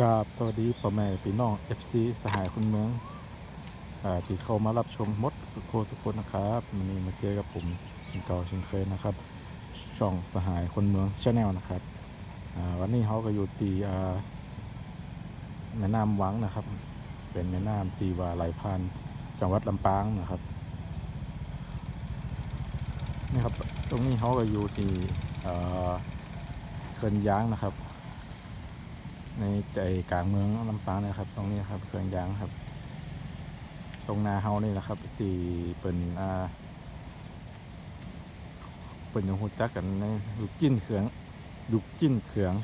กราบสวัสดีพ่อแม่พี่น้อง FC สหายคนเมืองอที่เข้ามารับชมมดสุโคสุคนนะครับวันนี้มาเจอกับผมชินเกาเชินเคยนะครับ ช่องสหายคนเมืองชาแนลนะครับวันนี้เขาก็อยู่ตีอ่แม่น้ำวังนะครับ เป็นแม่น้ำตีว่าไหลผ่านจังหวัดลำปางนะครับนี่ครับตรงนี้เขาก็อยู่ที่เอ่อเขื่อนย้างนะครับ ในใจกลางเมืองลำปางนะครับ ตรงนี้ครับเครื่องยางครับ ตรงนาเฮานี่นะครับตีเป็นอ่าเป็นยังหูจักกันในลูกจิ้นเขืองลูกจิ้นเขือง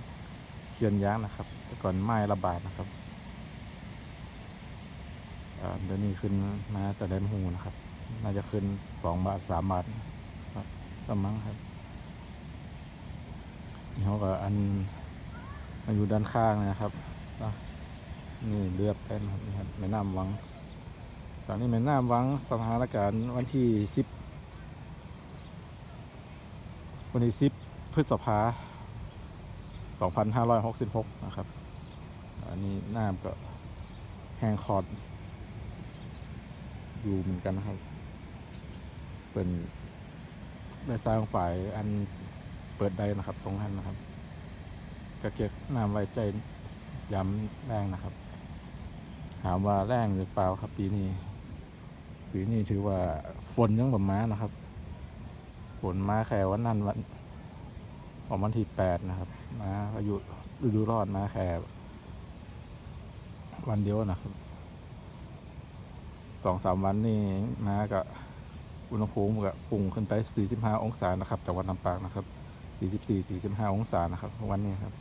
เขียนยางนะครับ แต่ก่อนไม้ระบาดนะครับเดี๋ยวนี้ขึ้นมาแต่เดนหูนะครับ น่าจะขึ้นสองบาทสามบาทครับประมาณครับเขาก็อัน มาอยู่ด้านข้างนะครับนี่เลือดเต้นครับนี่ครับแม่น้ำวังตอนนี้แม่น้ำวังสถานการณ์วันที่สิบวันที่สิบพฤษภาสองพันห้าร้อยหกสิบหกนะครับ อันนี้น้ำก็แหงขอดอยู่เหมือนกันนะครับ เป็นได้สร้างฝ่ายอันเปิดได้นะครับ ตรงนั้นนะครับ กระเก็บน้ำไว้ใจย้ำแรงนะครับ ถามว่าแรงหรือเปล่าครับปีนี้ ปีนี้ถือว่าฝนยังแบบม้านะครับ ฝนมาแค่วันนั้นวันของวันที่แปดนะครับมาอายุฤดูรอดมาแค่วันเดียวนะครับสองสามวันนี่มากับอุณหภูมิก็ปุ่งขึ้นไป 45 องศานะครับจากวันลำปางนะครับ 44 45 องศานะครับ วันนี้ครับ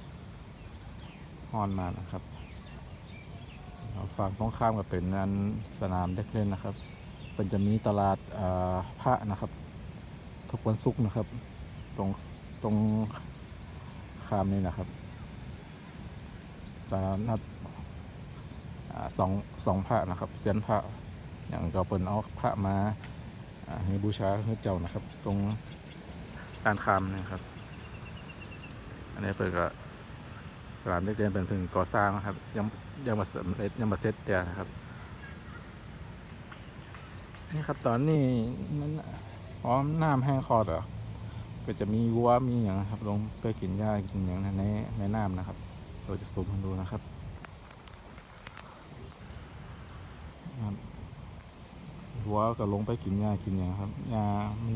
ฮอนมานะครับฝั่งตรงข้ามกับเป็นนันสนามเด็กเล่นนะครับ เป็นจะมีตลาดพระนะครับ ทุกวันศุกร์นะครับ ตรงตรงข้ามนี่นะครับตลาดนัดสองสองพระนะครับเสียนพระอย่างก็เปิดเอาพระมาอ่าให้บูชาให้เจ้านะครับ ตรงการคามนะครับ อันนี้เปิดก็สนามเด็กเรียนเป็นถึงก่อสร้างนะครับ ยังยังมาเสร็จยังมาเสร็จเดียนะครับ นี่ครับตอนนี้มันอ๋อน้ำแห้งคอดเหรอก็จะมีวัวมีอย่างครับลงไปกินหญ้ากินอย่างในในน้ำนะครับ เราจะซูมให้ดูนะครับวัวก็ลงไปกินหญ้ากินอย่างครับหญ้ามี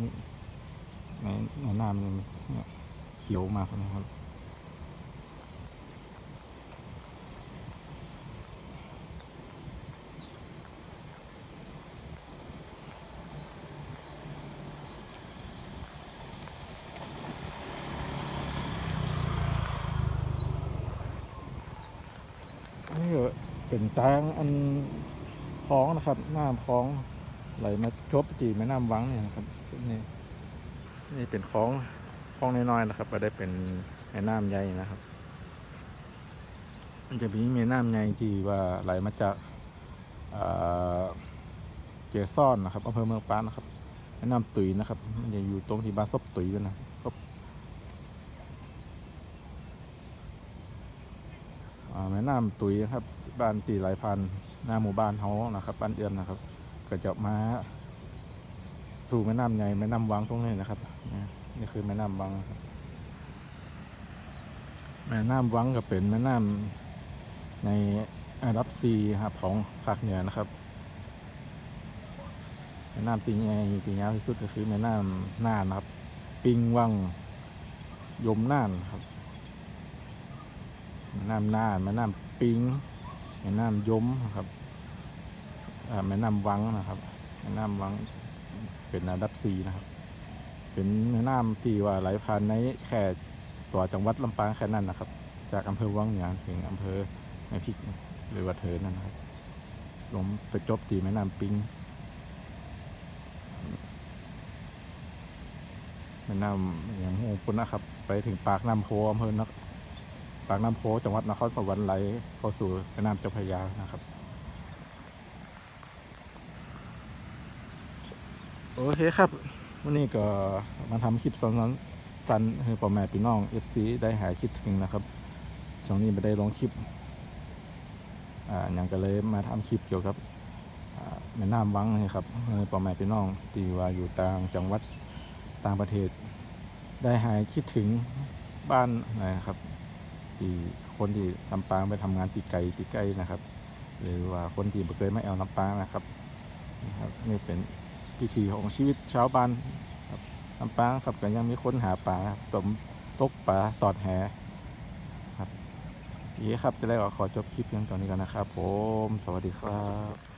ในในน้ำเนี่ยเขียวมากนะครับ นี่ก็ เป็นทางอันคลองนะครับน้ำคลองไหลมาชบจีแม่น้ำวังเนี่ยนะครับนี่นี่เป็นคลองคลองน้อยๆนะครับก็ได้เป็นแม่น้ำใหญ่นะครับ มันจะมีแม่น้ำใหญ่ที่ว่าไหลมาจากเอ่อเจซ่อนนะครับอำเภอเมืองปานนะครับแม่น้ำตุยนะครับ มันจะอยู่ตรงที่บ้านซบตุยกันนะซบ อ่าแม่ น้ำตุยนะครับบ้านตีหลายพันหน้าหมู่บ้านเขานะครับบ้านเอื้อนนะครับ ก็จะมาสู่แม่น้ำใหญ่แม่น้ำวังตรงนี้นะครับนี่คือแม่น้ำวังครับแม่น้ำวังก็เป็นแม่น้ำในอันดับซีครับของภาคเหนือนะครับแม่น้ำตีใหญ่ตียาวที่สุดก็คือแม่น้ำน่านนะครับ ปิงวังยมน่านครับ แม่น้ำน่านแม่น้ำปิงแม่น้ำยมครับแม่น้ำวังนะครับแม่น้ำวังเป็นอันดับสี่นะครับ เป็นแม่น้ำที่ว่าไหลผ่านในแค่ตัวจังหวัดลำปางแค่นั้นนะครับ จากอำเภอวังเหนือถึงอำเภอแม่พิกหรือว่าเถินนั่นนะครับลงไปจบที่แม่น้ำปิงแม่น้ำอย่างหูปุ่นนะครับ ไปถึงปากน้ำโพอำเภอนัก ปากน้ำโพจังหวัดนครสวรรค์ไหลเข้าสู่แม่น้ำเจ้าพระยานะครับโอเคครับวันนี้ก็มาทำคลิปสั้นๆสั้นให้พ่อแม่พี่น้อง FC ได้หายคิดถึงนะครับช่วงนี้ไม่ได้ลงคลิปอ่าอย่างก็เลยมาทำคลิปเกี่ยวกับแม่น้ำวังนี่ครับเออพ่อแม่พี่น้องที่ว่าอยู่ต่างจังหวัดต่างประเทศ ได้หายคิดถึงบ้านนะครับ ที่คนที่ลำปางไปทำงานตีไกลตีใกล้นะครับ หรือว่าคนที่บ่เคยมาแอลลำปางนะครับนี่ครับนี่เป็นพิธีของชีวิตชาวบ้านลำปางครับก็ยังมีคนหาปลาครับตมตกปลาตอดแหครับโอเคครับจะได้ขอจบคลิปเพียงตอนนี้กันนะครับ ผม สวัสดีครับ